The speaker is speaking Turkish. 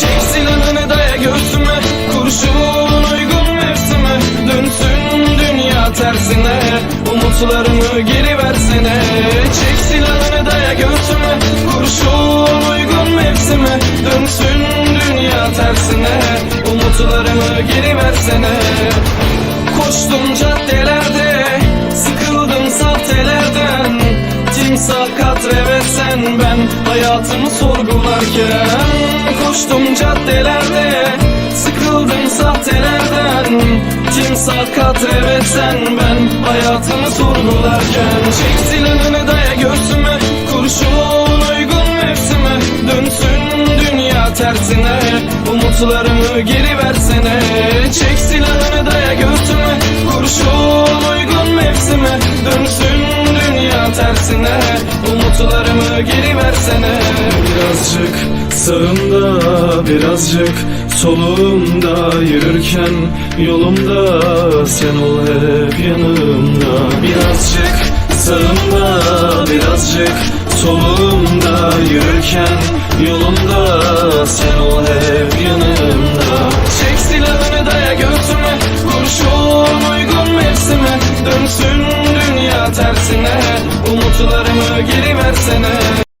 Çek silahını daya göğsüme Kurşun uygun mevsime. Dönsün dünya tersine Umutlarımı geri versene. Çek silahını daya göğsüme Kurşun uygun mevsime. Dönsün dünya tersine Umutlarımı geri versene. Koştum caddelerde Sıkıldım sahtelerden. Timsah katre ve sen ben Hayatımı sorgularken Koştum caddelerde Sıkıldım sahtelerden. Timsah katre ve sen ben Hayatımı sorgularken. Çek silahını daya göğsüme Kurşun uygun mevsime. Dönsün dünya tersine Umutlarımı geri versene. Çek silahını daya göğsüme Kurşun uygun mevsime. Dönsün dünya tersine Umutlarımı geri versene. Birazcık Sağımda birazcık solumda yürürken Yolumda sen ol hep yanımda. Birazcık sağımda birazcık solumda yürürken Yolumda sen ol hep yanımda. Çek silahını daya göğsüme Kurşun uygun mevsime. Dönsün dünya tersine Umutlarımı geri versene.